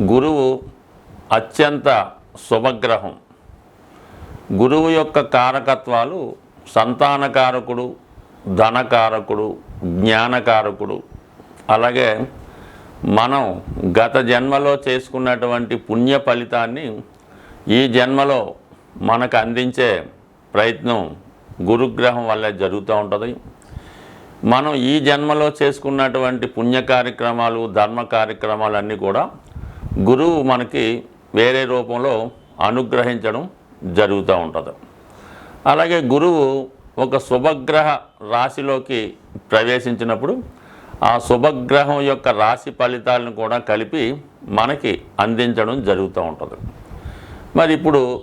గురువు అత్యంత శుభగ్రహం. గురువు యొక్క కారకత్వాలు సంతానకారకుడు ధనకారకుడు జ్ఞానకారకుడు. అలాగే మనం గత జన్మలో చేసుకున్నటువంటి పుణ్య ఫలితాన్ని ఈ జన్మలో మనకు అందించే ప్రయత్నం గురుగ్రహం వల్ల జరుగుతూ ఉంటుంది. మనం ఈ జన్మలో చేసుకున్నటువంటి పుణ్య కార్యక్రమాలు ధర్మ కార్యక్రమాలు అన్నీ కూడా గురువు మనకి వేరే రూపంలో అనుగ్రహించడం జరుగుతూ ఉంటుంది. అలాగే గురువు ఒక శుభగ్రహ రాశిలోకి ప్రవేశించినప్పుడు ఆ శుభగ్రహం యొక్క రాశి ఫలితాలను కూడా కలిపి మనకి అందించడం జరుగుతూ ఉంటుంది. మరి ఇప్పుడు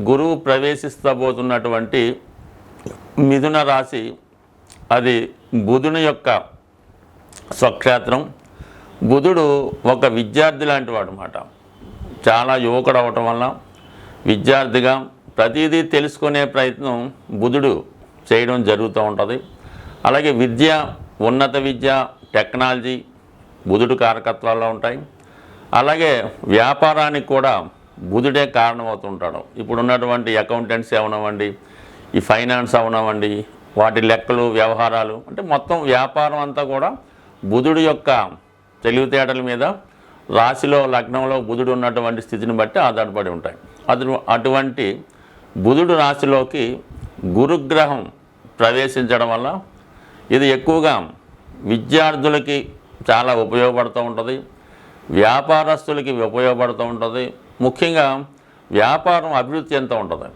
గురువు ప్రవేశిస్తబోతున్నటువంటి మిథున రాశి అది బుధుని యొక్క స్వక్షేత్రం బుధుడు ఒక విద్యార్థి లాంటి వాడు అనమాట చాలా యువకుడు అవటం వల్ల విద్యార్థిగా ప్రతిదీ తెలుసుకునే ప్రయత్నం బుధుడు చేయడం జరుగుతూ ఉంటుంది. అలాగే విద్య ఉన్నత విద్య టెక్నాలజీ బుధుడు కారకత్వాల్లో ఉంటాయి. అలాగే వ్యాపారానికి కూడా బుధుడే కారణమవుతుంటాడు. ఇప్పుడు ఉన్నటువంటి అకౌంటెంట్స్ అవనవ్వండి ఈ ఫైనాన్స్ అవనవ్వండి వాటి లెక్కలు వ్యవహారాలు అంటే మొత్తం వ్యాపారం అంతా కూడా బుధుడు యొక్క తెలివితేటల మీద రాశిలో లగ్నంలో బుధుడు ఉన్నటువంటి స్థితిని బట్టి ఆధారపడి ఉంటాయి. అటు అటువంటి బుధుడు రాశిలోకి గురుగ్రహం ప్రవేశించడం వల్ల ఇది ఎక్కువగా విద్యార్థులకి చాలా ఉపయోగపడుతూ ఉంటుంది. వ్యాపారస్తులకి ఉపయోగపడుతూ ఉంటుంది. ముఖ్యంగా వ్యాపారం అభివృద్ధి ఎంత ఉంటుంది.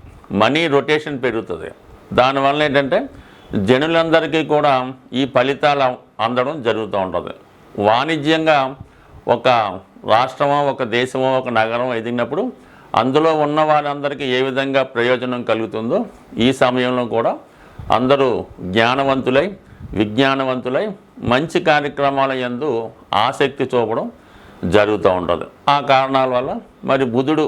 మనీ రొటేషన్ పెరుగుతుంది. దానివల్ల ఏంటంటే జనులందరికీ కూడా ఈ ఫలితాలు అందడం జరుగుతూ ఉంటుంది. వాణిజ్యంగా ఒక రాష్ట్రమో ఒక దేశమో ఒక నగరం ఎదిగినప్పుడు అందులో ఉన్న వారందరికీ ఏ విధంగా ప్రయోజనం కలుగుతుందో ఈ సమయంలో కూడా అందరూ జ్ఞానవంతులై విజ్ఞానవంతులై మంచి కార్యక్రమాల యందు ఆసక్తి చూపడం జరుగుతూ ఉంటుంది. ఆ కారణాల వల్ల మరి బుధుడు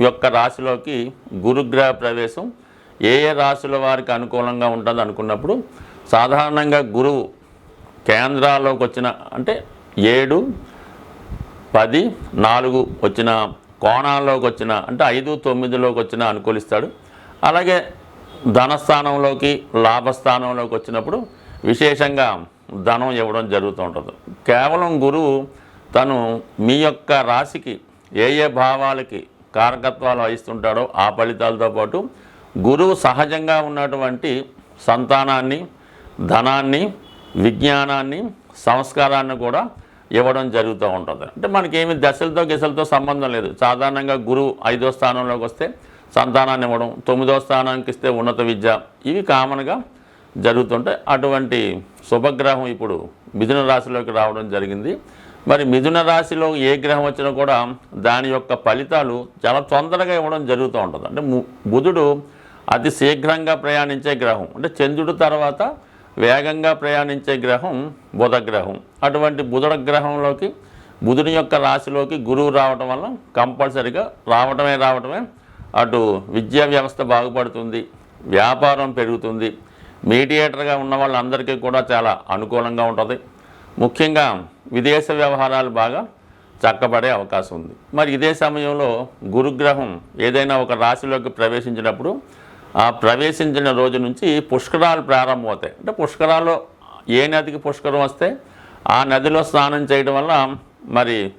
యొక్క రాశిలోకి గురుగ్రహ ప్రవేశం ఏ ఏ రాశుల వారికి అనుకూలంగా ఉంటుంది అనుకున్నప్పుడు సాధారణంగా గురువు కేంద్రాల్లోకి వచ్చిన అంటే ఏడు పది నాలుగు వచ్చిన కోణాల్లోకి వచ్చిన అంటే ఐదు తొమ్మిదిలోకి వచ్చిన అనుకూలిస్తాడు. అలాగే ధనస్థానంలోకి లాభస్థానంలోకి వచ్చినప్పుడు విశేషంగా ధనం ఇవ్వడం జరుగుతూ ఉంటుంది. కేవలం గురువు తను మీ యొక్క రాశికి ఏ ఏ భావాలకి కారకత్వాలు వహిస్తుంటాడో ఆ ఫలితాలతో పాటు గురువు సహజంగా ఉన్నటువంటి సంతానాన్ని ధనాన్ని విజ్ఞానాన్ని సంస్కారాన్ని కూడా ఇవ్వడం జరుగుతూ ఉంటుంది. అంటే మనకేమి దశలతో గిసలతో సంబంధం లేదు. సాధారణంగా గురువు ఐదో స్థానంలోకి వస్తే సంతానాన్ని ఇవ్వడం తొమ్మిదో స్థానానికి ఇస్తే ఉన్నత విద్య ఇవి కామన్గా జరుగుతుంటాయి అటువంటి శుభగ్రహం ఇప్పుడు మిథున రాశిలోకి రావడం జరిగింది. మరి మిథున రాశిలో ఏ గ్రహం వచ్చినా కూడా దాని యొక్క ఫలితాలు చాలా తొందరగా ఇవ్వడం జరుగుతూ ఉంటుంది. అంటే ము- బుధుడు అతి శీఘ్రంగా ప్రయాణించే గ్రహం. అంటే చంద్రుడు తర్వాత వేగంగా ప్రయాణించే గ్రహం బుధ గ్రహం అటువంటి బుధుడ గ్రహంలోకి బుధుని యొక్క రాశిలోకి గురువు రావటం వల్ల కంపల్సరిగా రావటమే రావటమే అటు విద్యా వ్యవస్థ బాగుపడుతుంది వ్యాపారం పెరుగుతుంది. మీడియేటర్గా ఉన్న వాళ్ళందరికీ కూడా చాలా అనుకూలంగా ఉంటుంది. ముఖ్యంగా విదేశ వ్యవహారాలు బాగా చక్కబడే అవకాశం ఉంది. మరి ఇదే సమయంలో గురుగ్రహం ఏదైనా ఒక రాశిలోకి ప్రవేశించినప్పుడు ప్రవేశించిన రోజు నుంచి పుష్కరాలు ప్రారంభమవుతాయి. అంటే పుష్కరాలు ఏ నదికి పుష్కరం వస్తే ఆ నదిలో స్నానం చేయడం వల్ల మరి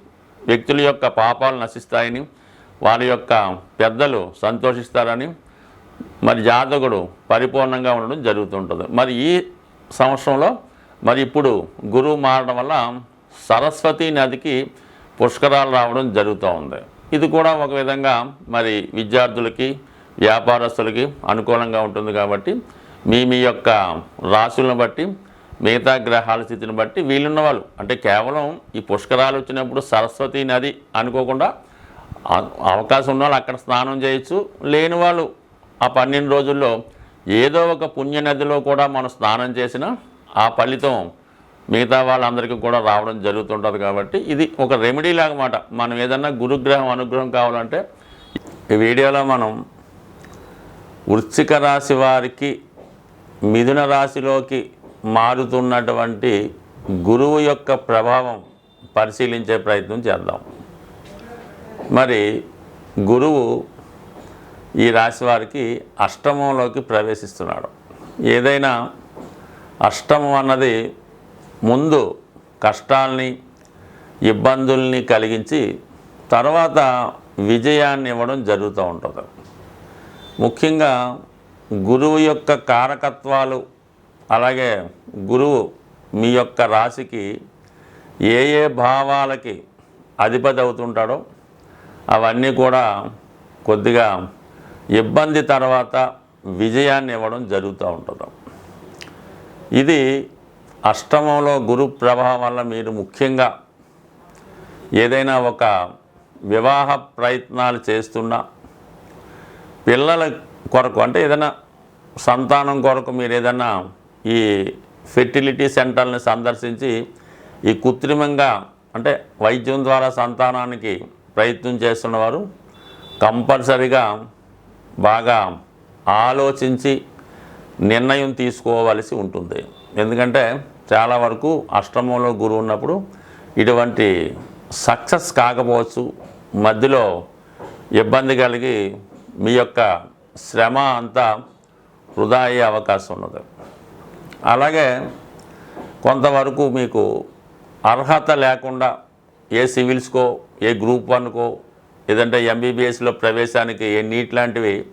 వ్యక్తుల యొక్క పాపాలు నశిస్తాయని వారి యొక్క పెద్దలు సంతోషిస్తారని మరి జాతకుడు పరిపూర్ణంగా ఉండడం జరుగుతుంటుంది. మరి ఈ సంవత్సరంలో మరి ఇప్పుడు గురువు మారడం వల్ల సరస్వతి నదికి పుష్కరాలు రావడం జరుగుతూ ఉంది. ఇది కూడా ఒక విధంగా మరి విద్యార్థులకి వ్యాపారస్తులకి అనుకూలంగా ఉంటుంది కాబట్టి మీ మీ యొక్క రాశులను బట్టి మిగతా గ్రహాల స్థితిని బట్టి వీళ్ళున్న వాళ్ళు అంటే కేవలం ఈ పుష్కరాలు వచ్చినప్పుడు సరస్వతి నది అనుకోకుండా అవకాశం ఉన్న వాళ్ళు అక్కడ స్నానం చేయొచ్చు. లేని వాళ్ళు ఆ పన్నెండు రోజుల్లో ఏదో ఒక పుణ్య నదిలో కూడా మనం స్నానం చేసినా ఆ ఫలితం మిగతా వాళ్ళందరికీ కూడా రావడం జరుగుతుంటుంది కాబట్టి ఇది ఒక రెమెడీ లాగమాట మనం ఏదన్నా గురుగ్రహం అనుగ్రహం కావాలంటే ఈ వీడియోలో మనం వృశ్చిక రాశి వారికి మిథున రాశిలోకి మారుతున్నటువంటి గురువు యొక్క ప్రభావం పరిశీలించే ప్రయత్నం చేద్దాం. మరి గురువు ఈ రాశి వారికి అష్టమంలోకి ప్రవేశిస్తున్నాడు. ఏదైనా అష్టమం అన్నది ముందు కష్టాల్ని ఇబ్బందుల్ని కలిగించి తర్వాత విజయాన్ని ఇవ్వడం జరుగుతూ ఉంటుంది. ముఖ్యంగా గురువు యొక్క కారకత్వాలు అలాగే గురువు మీ యొక్క రాశికి ఏ ఏ భావాలకి అధిపతి అవుతుంటాడో అవన్నీ కూడా కొద్దిగా ఇబ్బంది తర్వాత విజయాన్ని ఇవ్వడం జరుగుతూ ఉంటుంది. ఇది అష్టమంలో గురు ప్రభావం వల్ల మీరు ముఖ్యంగా ఏదైనా ఒక వివాహ ప్రయత్నాలు చేస్తున్నా పిల్లల కొరకు అంటే ఏదైనా సంతానం కొరకు మీరు ఏదైనా ఈ ఫెర్టిలిటీ సెంటర్ని సందర్శించి ఈ కృత్రిమంగా అంటే వైద్యం ద్వారా సంతానానికి ప్రయత్నం చేస్తున్నవారు కంపల్సరిగా బాగా ఆలోచించి నిర్ణయం తీసుకోవలసి ఉంటుంది. ఎందుకంటే చాలా వరకు అష్టమంలో గురువు ఉన్నప్పుడు ఇటువంటి సక్సెస్ కాకపోవచ్చు మధ్యలో ఇబ్బంది కలిగి మీ యొక్క శ్రమ అంతా వృధా అయ్యే అవకాశం ఉన్నది. అలాగే కొంతవరకు మీకు అర్హత లేకుండా ఏ సివిల్స్కో ఏ గ్రూప్ వన్కో లేదంటే ఎంబీబీఎస్లో ప్రవేశానికి ఏ నీట్ లాంటివి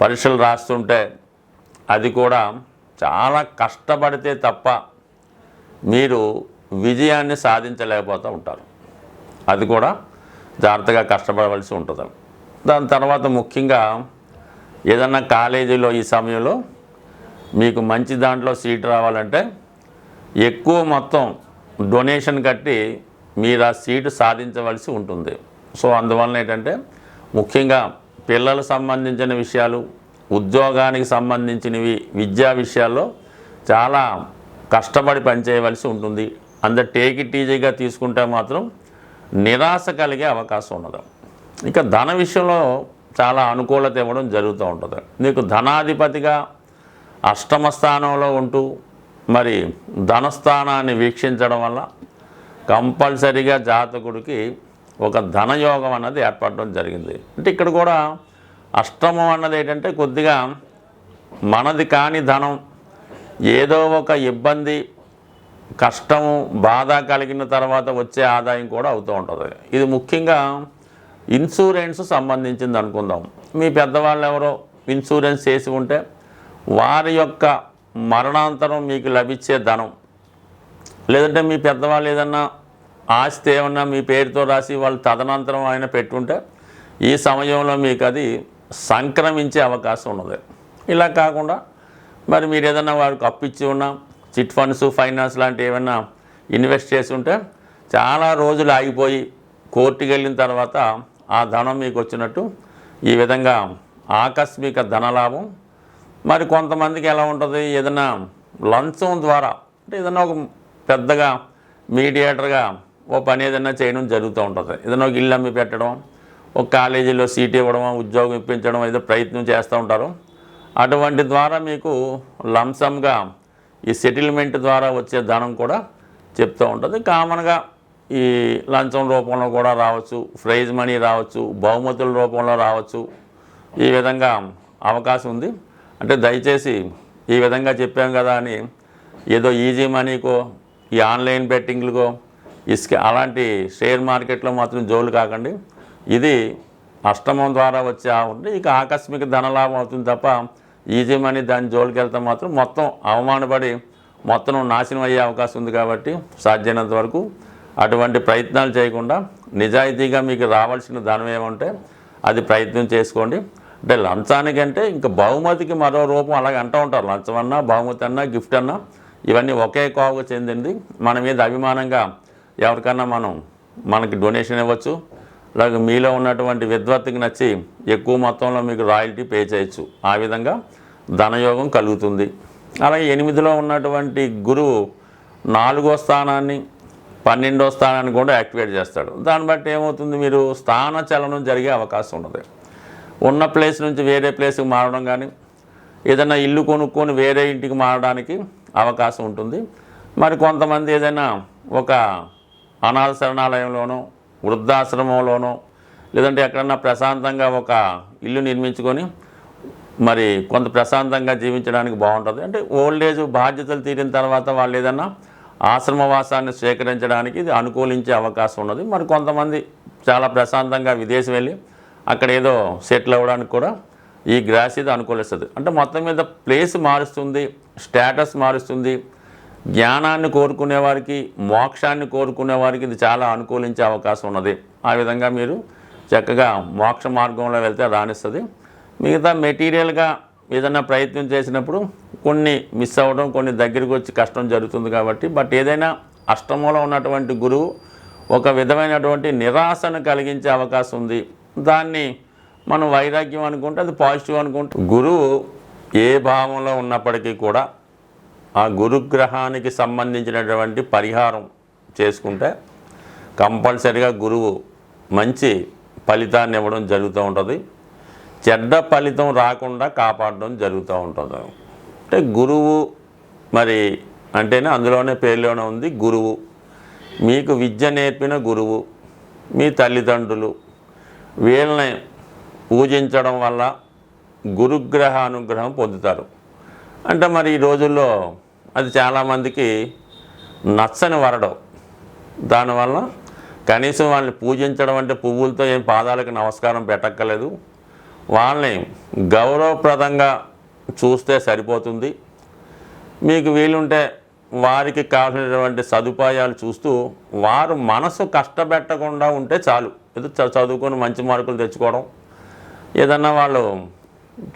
పరీక్షలు రాస్తుంటే అది కూడా చాలా కష్టపడితే తప్ప మీరు విజయాన్ని సాధించలేకపోతూ ఉంటారు. అది కూడా జాగ్రత్తగా కష్టపడవలసి ఉంటుంది. దాని తర్వాత ముఖ్యంగా ఏదన్నా కాలేజీలో ఈ సమయంలో మీకు మంచి దాంట్లో సీట్ రావాలంటే ఎక్కువ మొత్తం డొనేషన్ కట్టి మీరు ఆ సీటు సాధించవలసి ఉంటుంది. సో అందువలన ఏంటంటే ముఖ్యంగా పిల్లలకు సంబంధించిన విషయాలు ఉద్యోగానికి సంబంధించినవి విద్యా విషయాల్లో చాలా కష్టపడి పనిచేయవలసి ఉంటుంది. అంత టేక్ టీజీగా తీసుకుంటే మాత్రం నిరాశ కలిగే అవకాశం ఉండదు ఇక ధన విషయంలో చాలా అనుకూలత ఇవ్వడం జరుగుతూ ఉంటుంది. నీకు ధనాధిపతిగా అష్టమ స్థానంలో ఉంటూ మరి ధనస్థానాన్ని వీక్షించడం వల్ల కంపల్సరిగా జాతకుడికి ఒక ధనయోగం అన్నది ఏర్పడడం జరిగింది. అంటే ఇక్కడ కూడా అష్టమం అన్నది ఏంటంటే కొద్దిగా మనది కాని ధనం ఏదో ఒక ఇబ్బంది కష్టము బాధ కలిగిన తర్వాత వచ్చే ఆదాయం కూడా అవుతూ ఉంటుంది. ఇది ముఖ్యంగా ఇన్సూరెన్స్ సంబంధించింది అనుకుందాం. మీ పెద్దవాళ్ళు ఎవరో ఇన్సూరెన్స్ చేసి ఉంటే వారి యొక్క మరణాంతరం మీకు లభించే ధనం. లేదంటే మీ పెద్దవాళ్ళు ఏదన్నా ఆస్తి ఏమన్నా మీ పేరుతో రాసి వాళ్ళు తదనంతరం ఆయన పెట్టుంటే ఈ సమయంలో మీకు అది సంక్రమించే అవకాశం ఉన్నది. ఇలా కాకుండా మరి మీరు ఏదన్నా వారికి అప్పిచ్చి ఉన్నా చిట్ ఫండ్స్ ఫైనాన్స్ లాంటి ఏమన్నా ఇన్వెస్ట్ చేసి ఉంటే చాలా రోజులు ఆగిపోయి కోర్టుకు వెళ్ళిన తర్వాత ఆ ధనం మీకు వచ్చినట్టు ఈ విధంగా ఆకస్మిక ధనలాభం మరి కొంతమందికి ఎలా ఉంటుంది? ఏదైనా లంచం ద్వారా అంటే ఏదైనా ఒక పెద్దగా మీడియేటర్గా ఓ పని ఏదైనా చేయడం జరుగుతూ ఉంటుంది. ఏదైనా ఒక ఇల్లు అమ్మి పెట్టడం ఒక కాలేజీలో సీట్ ఇవ్వడం ఉద్యోగం ఇప్పించడం ఏదో ప్రయత్నం చేస్తూ ఉంటారు. అటువంటి ద్వారా మీకు లంసంగా ఈ సెటిల్మెంట్ ద్వారా వచ్చే ధనం కూడా చెప్తూ ఉంటుంది. కామన్గా ఈ లంచం రూపంలో కూడా రావచ్చు ప్రైజ్ మనీ రావచ్చు బహుమతుల రూపంలో రావచ్చు. ఈ విధంగా అవకాశం ఉంది. అంటే దయచేసి ఈ విధంగా చెప్పాం కదా అని ఏదో ఈజీ మనీకో ఈ ఆన్లైన్ బెట్టింగ్లకో ఇసుక అలాంటి షేర్ మార్కెట్లో మాత్రం జోలు కాకండి. ఇది అష్టమం ద్వారా వచ్చే ఉంటే ఇక ఆకస్మిక ధనలాభం అవుతుంది తప్ప ఈజీ మనీ దాని జోలికి వెళ్తే మాత్రం మొత్తం అవమానపడి మొత్తం నాశనం అయ్యే అవకాశం ఉంది కాబట్టి సాధ్యమైనంత వరకు అటువంటి ప్రయత్నాలు చేయకుండా నిజాయితీగా మీకు రావాల్సిన ధనం ఏమంటే అది ప్రయత్నం చేసుకోండి. అంటే లంచానికంటే ఇంకా బహుమతికి మరో రూపం అలాగే అంటూ ఉంటారు. లంచం అన్నా బహుమతి అన్నా గిఫ్ట్ అన్నా ఇవన్నీ ఒకే కోవకు చెందింది. మన మీద అభిమానంగా ఎవరికన్నా మనం మనకి డొనేషన్ ఇవ్వచ్చు. అలాగే మీలో ఉన్నటువంటి విద్వత్తుకి నచ్చి ఎక్కువ మొత్తంలో మీకు రాయల్టీ పే చేయొచ్చు. ఆ విధంగా ధనయోగం కలుగుతుంది. అలాగే ఎనిమిదిలో ఉన్నటువంటి గురువు నాలుగో స్థానాన్ని పన్నెండో స్థానాన్ని కూడా యాక్టివేట్ చేస్తాడు. దాన్ని బట్టి ఏమవుతుంది? మీరు స్థాన చలనం జరిగే అవకాశం ఉండదు. ఉన్న ప్లేస్ నుంచి వేరే ప్లేస్కి మారడం కానీ ఏదైనా ఇల్లు కొనుక్కొని వేరే ఇంటికి మారడానికి అవకాశం ఉంటుంది. మరి కొంతమంది ఏదైనా ఒక అనాథ శరణాలయంలోనో వృద్ధాశ్రమంలోనో లేదంటే ఎక్కడన్నా ప్రశాంతంగా ఒక ఇల్లు నిర్మించుకొని మరి కొంత ప్రశాంతంగా జీవించడానికి బాగుంటుంది. అంటే ఓల్డ్ ఏజ్ బాధ్యతలు తీరిన తర్వాత వాళ్ళు ఏదన్నా ఆశ్రమవాసాన్ని స్వీకరించడానికి ఇది అనుకూలించే అవకాశం ఉన్నది. మరి కొంతమంది చాలా ప్రశాంతంగా విదేశం వెళ్ళి అక్కడ ఏదో సెటిల్ అవ్వడానికి కూడా ఈ గ్రాస్ ఇది అనుకూలిస్తుంది. అంటే మొత్తం మీద ప్లేస్ మారుస్తుంది స్టేటస్ మారుస్తుంది. జ్ఞానాన్ని కోరుకునే వారికి మోక్షాన్ని కోరుకునే వారికి ఇది చాలా అనుకూలించే అవకాశం ఉన్నది. ఆ విధంగా మీరు చక్కగా మోక్ష మార్గంలో వెళ్తే రాణిస్తుంది. మిగతా మెటీరియల్గా ఏదైనా ప్రయత్నం చేసినప్పుడు కొన్ని మిస్ అవ్వడం కొన్ని దగ్గరికి వచ్చి కష్టం జరుగుతుంది కాబట్టి బట్ ఏదైనా అష్టమంలో ఉన్నటువంటి గురువు ఒక విధమైనటువంటి నిరాశను కలిగించే అవకాశం ఉంది. దాన్ని మనం వైరాగ్యం అనుకుంటే అది పాజిటివ్ అనుకుంటే గురువు ఏ భావంలో ఉన్నప్పటికీ కూడా ఆ గురుగ్రహానికి సంబంధించినటువంటి పరిహారం చేసుకుంటే కంపల్సరిగా గురువు మంచి ఫలితాన్ని ఇవ్వడం జరుగుతూ ఉంటుంది. చెడ్డ ఫలితం రాకుండా కాపాడడం జరుగుతూ ఉంటుంది. అంటే గురువు మరి అంటేనే అందులోనే పేర్లోనే ఉంది గురువు. మీకు విద్య నేర్పిన గురువు మీ తల్లిదండ్రులు వీళ్ళని పూజించడం వల్ల గురుగ్రహ అనుగ్రహం పొందుతారు. అంటే మరి ఈ రోజుల్లో అది చాలామందికి నచ్చని వరడం దానివల్ల కనీసం వాళ్ళని పూజించడం అంటే పువ్వులతో ఏం పాదాలకు నమస్కారం పెట్టక్కలేదు వాళ్ళని గౌరవప్రదంగా చూస్తే సరిపోతుంది. మీకు వీలుంటే వారికి కావాల్సినటువంటి సదుపాయాలు చూస్తూ వారు మనసు కష్టపెట్టకుండా ఉంటే చాలు. ఏదో చదువుకొని మంచి మార్కులు తెచ్చుకోవడం. ఏదన్నా వాళ్ళు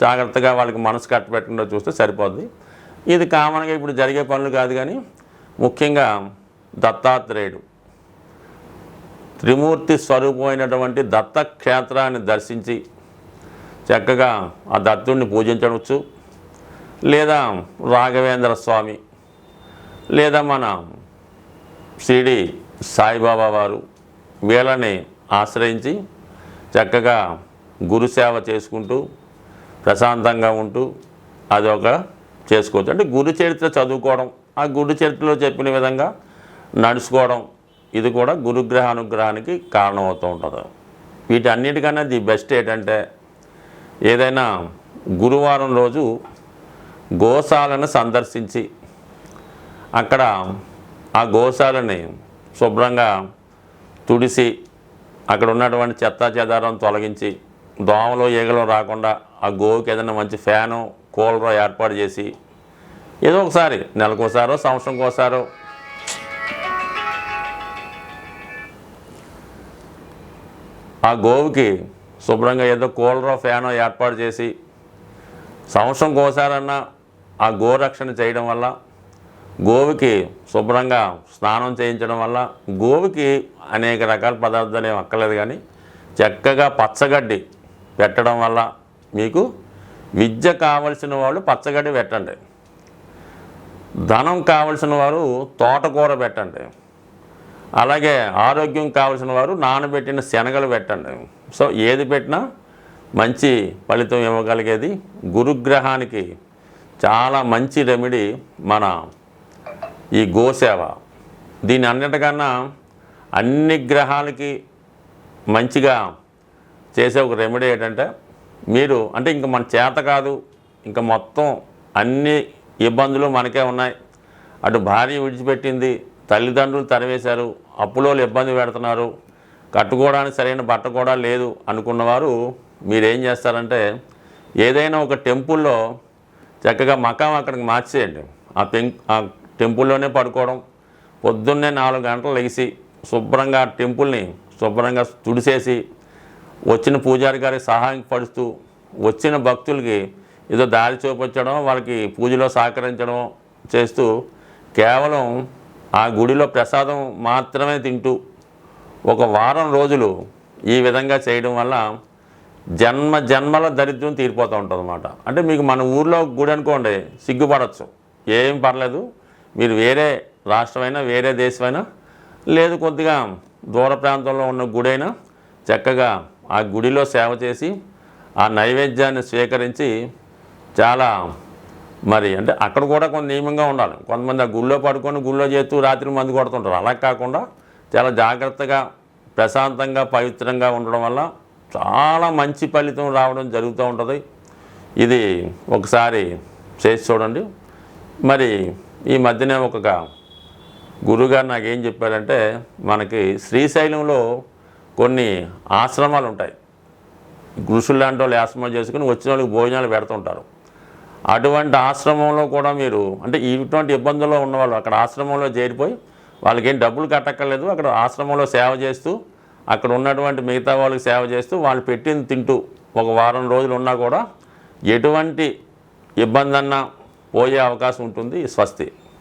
జాగ్రత్తగా వాళ్ళకి మనసు కట్టబెట్టకుండా చూస్తే సరిపోద్ది. ఇది కామన్గా ఇప్పుడు జరిగే పనులు కాదు కానీ ముఖ్యంగా దత్తాత్రేయుడు త్రిమూర్తి స్వరూపమైనటువంటి దత్తక్షేత్రాన్ని దర్శించి చక్కగా ఆ దత్తుడిని పూజించవచ్చు. లేదా రాఘవేంద్ర స్వామి లేదా మన షిరిడి సాయిబాబా వారు వీళ్ళని ఆశ్రయించి చక్కగా గురుసేవ చేసుకుంటూ ప్రశాంతంగా ఉంటూ అదొక చేసుకోవచ్చు. అంటే గురు చరిత్ర చదువుకోవడం ఆ గురు చరిత్రలో చెప్పిన విధంగా నడుచుకోవడం ఇది కూడా గురుగ్రహ అనుగ్రహానికి కారణమవుతూ ఉంటుంది. వీటన్నిటికన్నా ది బెస్ట్ ఏంటంటే ఏదైనా గురువారం రోజు గోశాలను సందర్శించి అక్కడ ఆ గోశాలని శుభ్రంగా తుడిసి అక్కడ ఉన్నటువంటి చెత్తా చెదారం తొలగించి దోమలు ఈగలు రాకుండా ఆ గోవుకి ఏదైనా మంచి ఫ్యాను కూలరో ఏర్పాటు చేసి ఏదో ఒకసారి నెలకోసారో సంవత్సరంకోసారో ఆ గోవుకి శుభ్రంగా ఏదో కూలరో ఫ్యానో ఏర్పాటు చేసి సంవత్సరం ఒకసారన్నా ఆ గోరక్షణ చేయడం వల్ల గోవుకి శుభ్రంగా స్నానం చేయించడం వల్ల గోవుకి అనేక రకాల పదార్థాలు ఏమి అక్కర్లేదు కానీ చక్కగా పచ్చగడ్డి పెట్టడం వల్ల మీకు విద్య కావలసిన వాళ్ళు పచ్చగడ్డి పెట్టండి. ధనం కావలసిన వారు తోటకూర పెట్టండి. అలాగే ఆరోగ్యం కావలసిన వారు నానబెట్టిన శనగలు పెట్టండి. సో ఏది పెట్టినా మంచి ఫలితం ఇవ్వగలిగేది గురుగ్రహానికి చాలా మంచి రెమెడీ మన ఈ గోసేవ. దీని అన్నిటికన్నా అన్ని గ్రహాలకి మంచిగా చేసే ఒక రెమెడీ ఏంటంటే మీరు అంటే ఇంక మన చేత కాదు ఇంకా మొత్తం అన్ని ఇబ్బందులు మనకే ఉన్నాయి. అటు భార్య విడిచిపెట్టింది తల్లిదండ్రులు తరివేశారు అప్పులోళ్ళు ఇబ్బంది పెడుతున్నారు కట్టుకోవడానికి సరైన బట్ట కూడా లేదు అనుకున్నవారు మీరేం చేస్తారంటే ఏదైనా ఒక టెంపుల్లో చక్కగా మకాం అక్కడికి మార్చేయండి. ఆ పెం ఆ టెంపుల్లోనే పడుకోవడం పొద్దున్నే నాలుగు గంటలు లెగిసి శుభ్రంగా ఆ టెంపుల్ని శుభ్రంగా తుడిసేసి వచ్చిన పూజారి గారికి సహాయం పడుతూ వచ్చిన భక్తులకి ఏదో దారి చూపించడం వాళ్ళకి పూజలో సహకరించడం చేస్తూ కేవలం ఆ గుడిలో ప్రసాదం మాత్రమే తింటూ ఒక వారం రోజులు ఈ విధంగా చేయడం వల్ల జన్మ జన్మల దరిద్రం తీరిపోతూ ఉంటుంది అనమాట అంటే మీకు మన ఊర్లో గుడి అనుకోండి సిగ్గుపడచ్చు. ఏం పర్లేదు. మీరు వేరే రాష్ట్రమైనా వేరే దేశమైనా లేదు కొద్దిగా దూర ప్రాంతంలో ఉన్న గుడైనా చక్కగా ఆ గుడిలో సేవ చేసి ఆ నైవేద్యాన్ని స్వీకరించి చాలా మరి అంటే అక్కడ కూడా కొంత నియమంగా ఉండాలి. కొంతమంది ఆ గుళ్ళో పడుకొని గుళ్ళో చేస్తూ రాత్రి మందు కొడుతుంటారు. అలా కాకుండా చాలా జాగ్రత్తగా ప్రశాంతంగా పవిత్రంగా ఉండడం వల్ల చాలా మంచి ఫలితం రావడం జరుగుతూ ఉంటుంది. ఇది ఒకసారి చేసి చూడండి. మరి ఈ మధ్యనే ఒక గురుగారు నాకు ఏం చెప్పారంటే మనకి శ్రీశైలంలో కొన్ని ఆశ్రమాలు ఉంటాయి. ఋషులు లాంటి వాళ్ళు ఆశ్రమం చేసుకుని వచ్చిన వాళ్ళకి భోజనాలు పెడుతుంటారు. అటువంటి ఆశ్రమంలో కూడా మీరు అంటే ఇటువంటి ఇబ్బందుల్లో ఉన్నవాళ్ళు అక్కడ ఆశ్రమంలో చేరిపోయి వాళ్ళకేం డబ్బులు కట్టక్కర్లేదు. అక్కడ ఆశ్రమంలో సేవ చేస్తూ అక్కడ ఉన్నటువంటి మిగతా వాళ్ళకి సేవ చేస్తూ వాళ్ళు పెట్టింది తింటూ ఒక వారం రోజులు ఉన్నా కూడా ఎటువంటి ఇబ్బంది అన్నా పోయే అవకాశం ఉంటుంది. స్వస్తి.